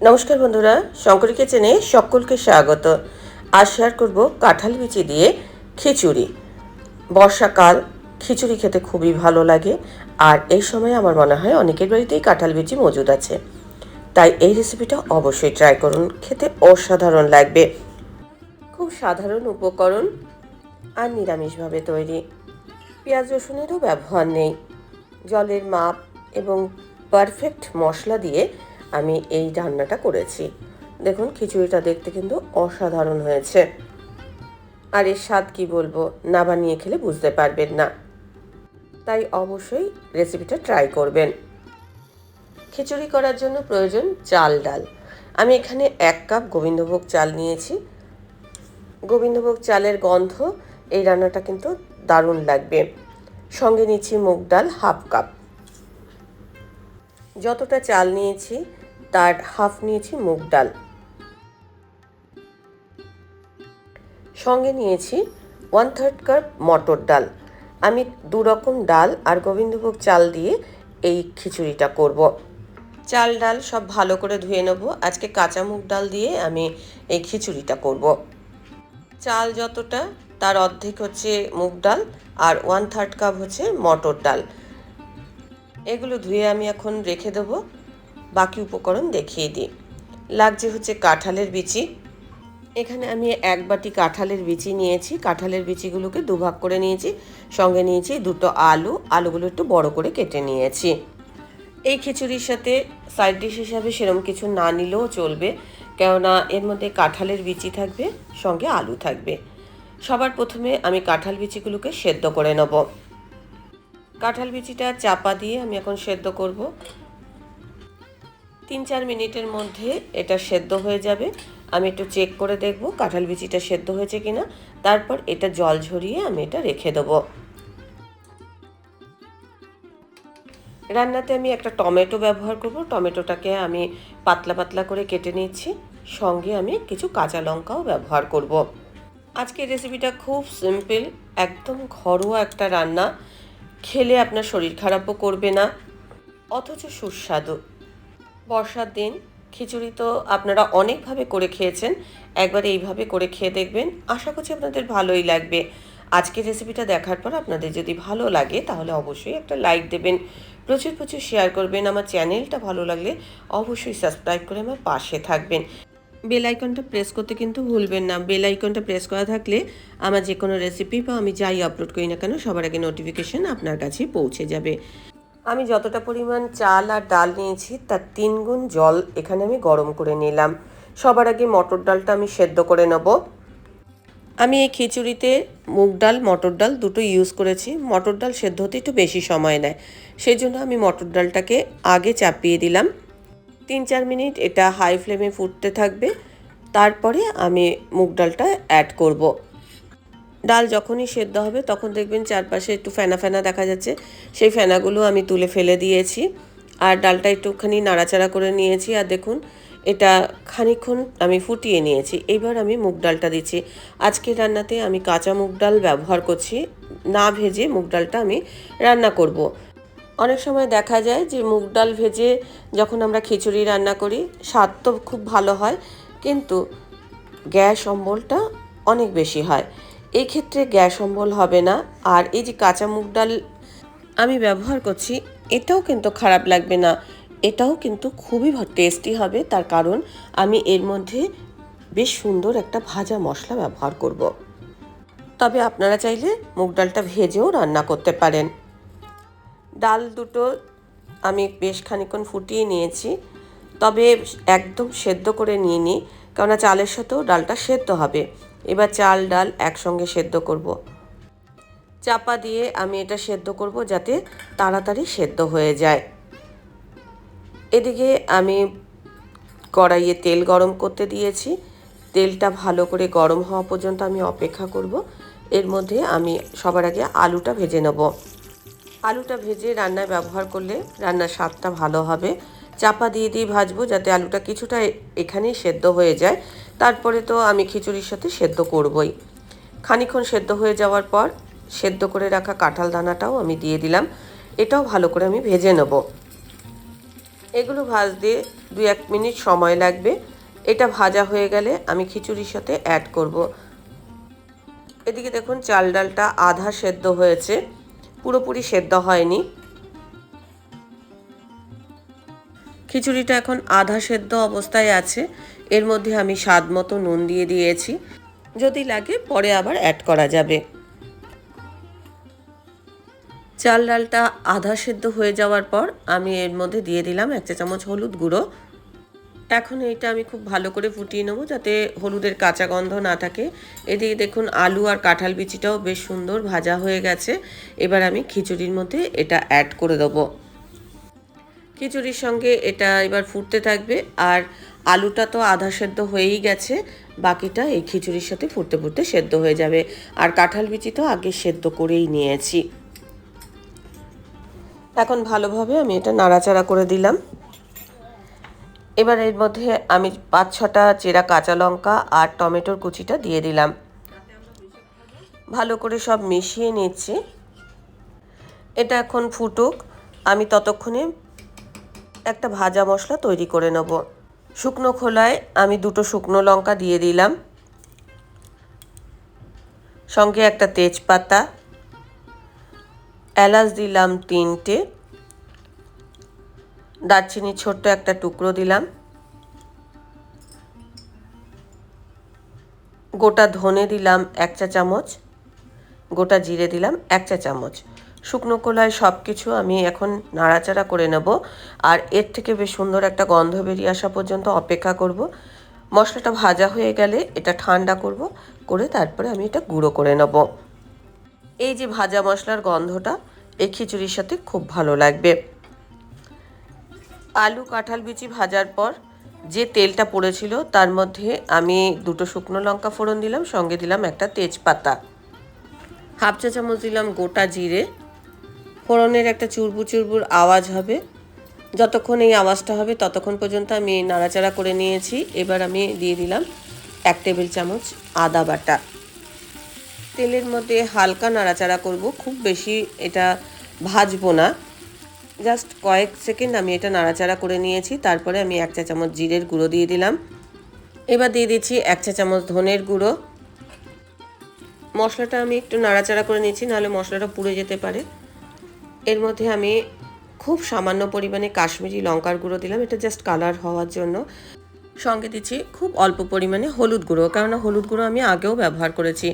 নমস্কার বন্ধুরা, শঙ্করী কিচেনে সকলকে স্বাগত। আজ শেয়ার করব কাঁঠাল বিচি দিয়ে খিচুড়ি। বর্ষাকাল, খিচুড়ি খেতে খুবই ভালো লাগে, আর এই সময় আমার মনে হয় অনেকের বাড়িতেই কাঁঠাল বিচি মজুদ আছে। তাই এই রেসিপিটা অবশ্যই ট্রাই করুন, খেতে অসাধারণ লাগবে। খুব সাধারণ উপকরণ আর নিরামিষভাবে তৈরি। পেঁয়াজ রসুনেরও ব্যবহার নেই। জলের মাপ এবং পারফেক্ট মশলা দিয়ে আমি এই রান্নাটা করেছি। দেখুন, খিচুড়িটা দেখতে কিন্তু অসাধারণ হয়েছে। আর এর স্বাদ কি বলব, না বানিয়ে খেলে বুঝতে পারবেন না। তাই অবশ্যই রেসিপিটা ট্রাই করবেন। খিচুড়ি করার জন্য প্রয়োজন চাল, ডাল। আমি এখানে এক কাপ গোবিন্দভোগ চাল নিয়েছি। গোবিন্দভোগ চালের গন্ধ, এই রান্নাটা কিন্তু দারুণ লাগবে। সঙ্গে নিচ্ছি মুগ ডাল হাফ কাপ। যতটা চাল নিয়েছি, তার হাফ নিয়েছি মুগ ডাল। সঙ্গে নিয়েছি ওয়ান থার্ড কাপ মটর ডাল। আমি দু রকম ডাল আর গোবিন্দভোগ চাল দিয়ে এই খিচুড়িটা করব। চাল ডাল সব ভালো করে ধুয়ে নেব। আজকে কাঁচা মুগ ডাল দিয়ে আমি এই খিচুড়িটা করব। চাল যতটা, তার অর্ধেক হচ্ছে মুগ ডাল আর ওয়ান থার্ড কাপ হচ্ছে মটর ডাল। এগুলো ধুয়ে আমি এখন রেখে দেবো। বাকি উপকরণ দেখিয়ে দিই। লাগছে হচ্ছে কাঁঠালের বিচি। এখানে আমি এক বাটি কাঁঠালের বিচি নিয়েছি। কাঁঠালের বিচিগুলোকে দুভাগ করে নিয়েছি। সঙ্গে নিয়েছি দুটো আলু। আলুগুলো একটু বড় করে কেটে নিয়েছি। এই খিচুড়ির সাথে সাইড ডিশ হিসাবে সেরকম কিছু না নিলেও চলবে। কেননা এর মধ্যে কাঁঠালের বিচি থাকবে, সঙ্গে আলু থাকবে। সবার প্রথমে আমি কাঁঠাল বিচিগুলোকে সেদ্ধ করে নেব। কাঁঠাল বিচিটা চাপা দিয়ে আমি এখন সেদ্ধ করব। তিন চার মিনিটের মধ্যে এটা সেদ্ধ হয়ে যাবে। আমি একটু চেক করে দেখব কাঁঠাল বিচিটা সেদ্ধ হয়েছে কিনা। তারপর এটা জল ঝরিয়ে আমি এটা রেখে দেবো। রান্নাতে আমি একটা টমেটো ব্যবহার করব। টমেটোটাকে আমি পাতলা পাতলা করে কেটে নিচ্ছি। সঙ্গে আমি কিছু কাঁচা লঙ্কাও ব্যবহার করব। আজকের রেসিপিটা খুব সিম্পল একদম ঘরোয়া একটা রান্না। খেলে আপনার শরীর খারাপও করবে না। অথচ সুস্বাদু। বর্ষার দিন খিচুড়ি তো আপনারা অনেকভাবে করে খেয়েছেন। একবার এইভাবে করে খেয়ে দেখবেন, আশা করছি আপনাদের ভালোই লাগবে। আজকের রেসিপিটা দেখার পর আপনাদের যদি ভালো লাগে, তাহলে অবশ্যই একটা লাইক দেবেন। প্রচুর প্রচুর শেয়ার করবেন। আমার চ্যানেলটা ভালো লাগলে অবশ্যই সাবস্ক্রাইব করে আমার পাশে থাকবেন। বেল আইকনটা প্রেস করতে কিন্তু ভুলবেন না। বেল আইকনটা প্রেস করা থাকলে আমার যে কোনো রেসিপি বা আমি যাই আপলোড করি না কেন, সবার আগে নোটিফিকেশন আপনার কাছে পৌঁছে যাবে। আমি যতটা পরিমাণ চাল আর ডাল নিয়েছি, তার তিন গুণ জল এখানে আমি গরম করে নিলাম। সবার আগে মটর ডালটা আমি সেদ্ধ করে নেব। আমি এই খিচুড়িতে মুগ ডাল, মটর ডাল দুটো ইউজ করেছি। মটর ডাল সেদ্ধ হতে একটু বেশি সময় নেয়। সেই জন্য আমি মটর ডালটাকে আগে চাপিয়ে দিলাম। তিন চার মিনিট এটা হাই ফ্লেমে ফুটতে থাকবে। তারপরে আমি মুগ ডালটা অ্যাড করব। ডাল যখনই সেদ্ধ হবে তখন দেখবেন চারপাশে একটু ফেনা ফেনা দেখা যাচ্ছে। সেই ফেনাগুলো আমি তুলে ফেলে দিয়েছি। আর ডালটা একটুখানি নাড়াচাড়া করে নিয়েছি। আর দেখুন, এটা খানিক্ষণ আমি ফুটিয়ে নিয়েছি। এবার আমি মুগ ডালটা দিচ্ছি। আজকে রান্নাতে আমি কাঁচা মুগ ডাল ব্যবহার করছি। না ভেজে মুগ ডালটা আমি রান্না করব। অনেক সময় দেখা যায় যে মুগ ডাল ভেজে যখন আমরা খিচুড়ি রান্না করি, স্বাদ তো খুব ভালো হয়, কিন্তু গ্যাস অম্বলটা অনেক বেশি হয়। এই ক্ষেত্রে গ্যাস অম্বল হবে না। আর এই যে কাঁচা মুগ ডাল আমি ব্যবহার করছি, এটাও কিন্তু খারাপ লাগবে না। এটাও কিন্তু খুবই টেস্টি হবে। তার কারণ আমি এর মধ্যে বেশ সুন্দর একটা ভাজা মশলা ব্যবহার করব। তবে আপনারা চাইলে মুগ ডালটা ভেজেও রান্না করতে পারেন। ডাল দুটো আমি বেশ খানিক্ষণ ফুটিয়ে নিয়েছি। তবে একদম সেদ্ধ করে নিয়ে নিই কেননা চালের সাথেও ডালটা সেদ্ধ হবে। এবার চাল, ডাল একসঙ্গে সেদ্ধ করব। চাপা দিয়ে আমি এটা সেদ্ধ করব যাতে তাড়াতাড়ি সেদ্ধ হয়ে যায়। এদিকে আমি কড়াইয়ে তেল গরম করতে দিয়েছি। তেলটা ভালো করে গরম হওয়া পর্যন্ত আমি অপেক্ষা করব। এর মধ্যে আমি সবার আগে আলুটা ভেজে নেব। আলুটা ভেজে রান্নায় ব্যবহার করলে রান্নার স্বাদটা ভালো হবে। চাপা দিয়ে দিয়ে ভাজবো যাতে আলুটা কিছুটা এখানেই সেদ্ধ হয়ে যায়। তারপরে তো আমি খিচুড়ির সাথে সেদ্ধ করবই। খানিক্ষণ সেদ্ধ হয়ে যাওয়ার পর সেদ্ধ করে রাখা কাঁঠাল দানাটাও আমি দিয়ে দিলাম। এটাও ভালো করে আমি ভেজে নেব। এগুলো ভাজতে দু এক মিনিট সময় লাগবে। এটা ভাজা হয়ে গেলে আমি খিচুড়ির সাথে অ্যাড করব। এদিকে দেখুন চাল ডালটা আধা সেদ্ধ হয়েছে। পুরোপুরি সেদ্ধ হয়নি। খিচুড়িটা এখন আধা সেদ্ধ অবস্থায় আছে। এর মধ্যে আমি স্বাদ মতো নুন দিয়ে দিয়েছি। যদি লাগে পরে আবার অ্যাড করা যাবে। চাল ডালটা আধা সেদ্ধ হয়ে যাওয়ার পর আমি এর মধ্যে দিয়ে দিলাম এক চা চামচ হলুদ গুঁড়ো। এখন এইটা আমি খুব ভালো করে ফুটিয়ে নেব যাতে হলুদের কাঁচা গন্ধ না থাকে। এদিকে দেখুন আলু আর কাঁঠাল বিচিটাও বেশ সুন্দর ভাজা হয়ে গেছে। এবার আমি খিচুড়ির মধ্যে এটা অ্যাড করে দেবো। খিচুড়ির সঙ্গে এটা এবার ফুটতে থাকবে আর আলুটা তো আধা সেদ্ধ হয়েই গেছে, বাকিটা এই খিচুড়ির সাথে ফুটতে ফুটতে সেদ্ধ হয়ে যাবে। আর কাঁঠাল বিচি তো আগে সেদ্ধ করেই নিয়েছি। এখন ভালোভাবে আমি এটা নাড়াচাড়া করে দিলাম। এবার এর মধ্যে আমি পাঁচ ছটা চেরা কাঁচা লঙ্কা আর টমেটোর কুচিটা দিয়ে দিলাম। ভালো করে সব মিশিয়ে নিচ্ছি। এটা এখন ফুটুক। আমি ততক্ষণে একটা ভাজা মশলা তৈরি করে নেব। শুকনো খোলায় আমি দুটো শুকনো লঙ্কা দিয়ে দিলাম। সঙ্গে একটা তেজপাতা। এলাচ দিলাম তিনটে। দারচিনি ছোট্ট একটা টুকরো দিলাম। গোটা ধনে দিলাম এক চা চামচ, গোটা জিরে দিলাম এক চা চামচ। শুকনো কলায় সব কিছু আমি এখন নাড়াচাড়া করে নেব আর এর থেকে বেশ সুন্দর একটা গন্ধ বেরিয়ে আসা পর্যন্ত অপেক্ষা করব। মশলাটা ভাজা হয়ে গেলে এটা ঠান্ডা করব, করে তারপরে আমি এটা গুঁড়ো করে নেব। এই যে ভাজা মশলার গন্ধটা, এই খিচুড়ির সাথে খুব ভালো লাগবে। আলু, কাঁঠাল বিচি ভাজার পর যে তেলটা পড়েছিল, তার মধ্যে আমি দুটো শুকনো লঙ্কা ফোড়ন দিলাম, সঙ্গে দিলাম একটা তেজপাতা। হাফ চা চামচ দিলাম গোটা জিরে। ফোড়নের একটা চুরবু চুরবুর আওয়াজ হবে। যতক্ষণ এই আওয়াজটা হবে, ততক্ষণ পর্যন্ত আমি নাড়াচাড়া করে নিয়েছি। এবার আমি দিয়ে দিলাম এক টেবিল চামচ আদা বাটা। তেলের মধ্যে হালকা নাড়াচাড়া করব, খুব বেশি এটা ভাজবো না। জাস্ট কয়েক সেকেন্ড আমি এটা নাড়াচাড়া করে নিয়েছি, তারপরে আমি এক চা চামচ জিরের গুঁড়ো দিয়ে দিলাম। এবার দিয়ে দিচ্ছি এক চা চামচ ধনের গুঁড়ো। মশলাটা আমি একটু নাড়াচাড়া করে নিয়েছি নাহলে মশলাটা পুড়ে যেতে পারে। এর মধ্যে আমি খুব সামান্য পরিমাণে কাশ্মীরি লঙ্কার গুঁড়ো দিলাম, এটা জাস্ট কালার হওয়ার জন্য। সঙ্গে দিচ্ছি খুব অল্প পরিমাণে হলুদ গুঁড়ো, কেননা হলুদ গুঁড়ো আমি আগেও ব্যবহার করেছি।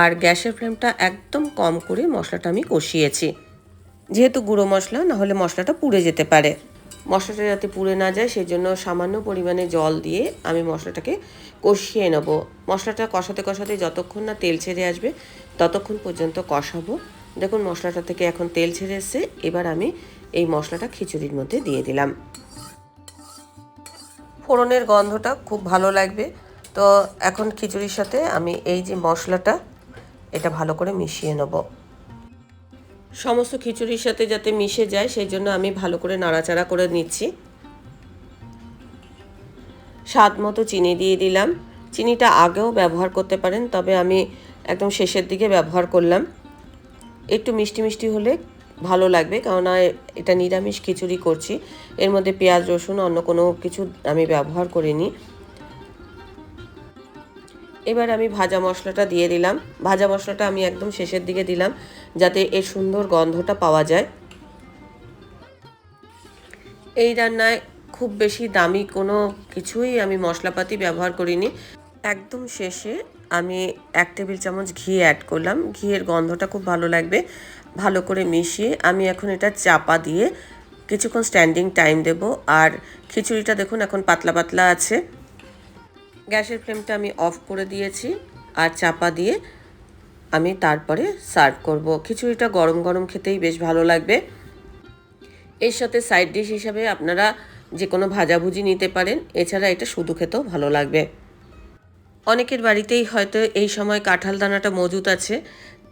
আর গ্যাসের ফ্লেমটা একদম কম করে মশলাটা আমি কষিয়েছি। যেহেতু গুঁড়ো মশলা, নাহলে মশলাটা পুড়ে যেতে পারে। মশলাটা যাতে পুড়ে না যায় সেই জন্য সামান্য পরিমাণে জল দিয়ে আমি মশলাটাকে কষিয়ে নেব। মশলাটা কষাতে কষাতে যতক্ষণ না তেল ছেড়ে আসবে, ততক্ষণ পর্যন্ত কষাবো। দেখুন, মশলাটা থেকে এখন তেল ছেড়ে এসছে। এবার আমি এই মশলাটা খিচুড়ির মধ্যে দিয়ে দিলাম। ফোড়নের গন্ধটা খুব ভালো লাগবে। তো এখন খিচুড়ির সাথে আমি এই যে মশলাটা, এটা ভালো করে মিশিয়ে নেব। সমস্ত খিচুড়ির সাথে যাতে মিশে যায়, সেই জন্য আমি ভালো করে নাড়াচাড়া করে নিচ্ছি। স্বাদ মতো চিনি দিয়ে দিলাম। চিনিটা আগেও ব্যবহার করতে পারেন, তবে আমি একদম শেষের দিকে ব্যবহার করলাম। একটু মিষ্টি মিষ্টি হলে ভালো লাগবে, কেননা এটা নিরামিষ খিচুড়ি করছি। এর মধ্যে পেঁয়াজ, রসুন, অন্য কোনো কিছু আমি ব্যবহার করিনি। এবার আমি ভাজা মশলাটা দিয়ে দিলাম। ভাজা মশলাটা আমি একদম শেষের দিকে দিলাম, যাতে এর সুন্দর গন্ধটা পাওয়া যায়। এই রান্নায় খুব বেশি দামি কোনো কিছুই আমি মশলাপাতি ব্যবহার করিনি। একদম শেষে আমি এক টেবিল চামচ ঘি অ্যাড করলাম। ঘিয়ের গন্ধটা খুব ভালো লাগবে, ভালো করে মিশিয়ে আমি এখন এটা চাপা দিয়ে কিছুক্ষণ স্ট্যান্ডিং টাইম দেব। আর খিচুড়িটা দেখুন, এখন পাতলা পাতলা আছে। গ্যাসের ফ্লেমটা আমি অফ করে দিয়েছি আর চাপা দিয়ে আমি তারপরে সার্ভ করব। খিচুড়িটা গরম গরম খেতেই বেশ ভালো লাগবে। এর সাথে সাইড ডিশ হিসাবে আপনারা যে কোনো ভাজাভুজি নিতে পারেন, এছাড়া এটা শুধু খেতেও ভালো লাগবে। অনেকের বাড়িতেই হয়তো এই সময় কাঁঠাল দানাটা মজুত আছে,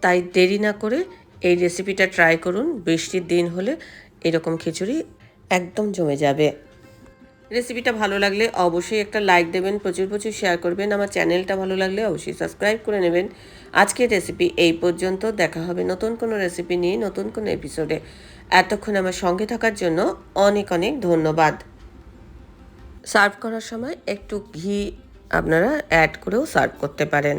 তাই দেরি না করে এই রেসিপিটা ট্রাই করুন। বৃষ্টির দিন হলে এরকম খিচুড়ি একদম জমে যাবে। রেসিপিটা ভালো লাগলে অবশ্যই একটা লাইক দেবেন, প্রচুর প্রচুর শেয়ার করবেন। আমার চ্যানেলটা ভালো লাগলে অবশ্যই সাবস্ক্রাইব করে নেবেন। আজকের রেসিপি এই পর্যন্ত। দেখা হবে নতুন কোনো রেসিপি নিয়ে, নতুন কোনো এপিসোডে এতক্ষণ আমার সঙ্গে থাকার জন্য অনেক অনেক ধন্যবাদ। সার্ভ করার সময় একটু ঘি আপনারা অ্যাড করেও সার্ভ করতে পারেন।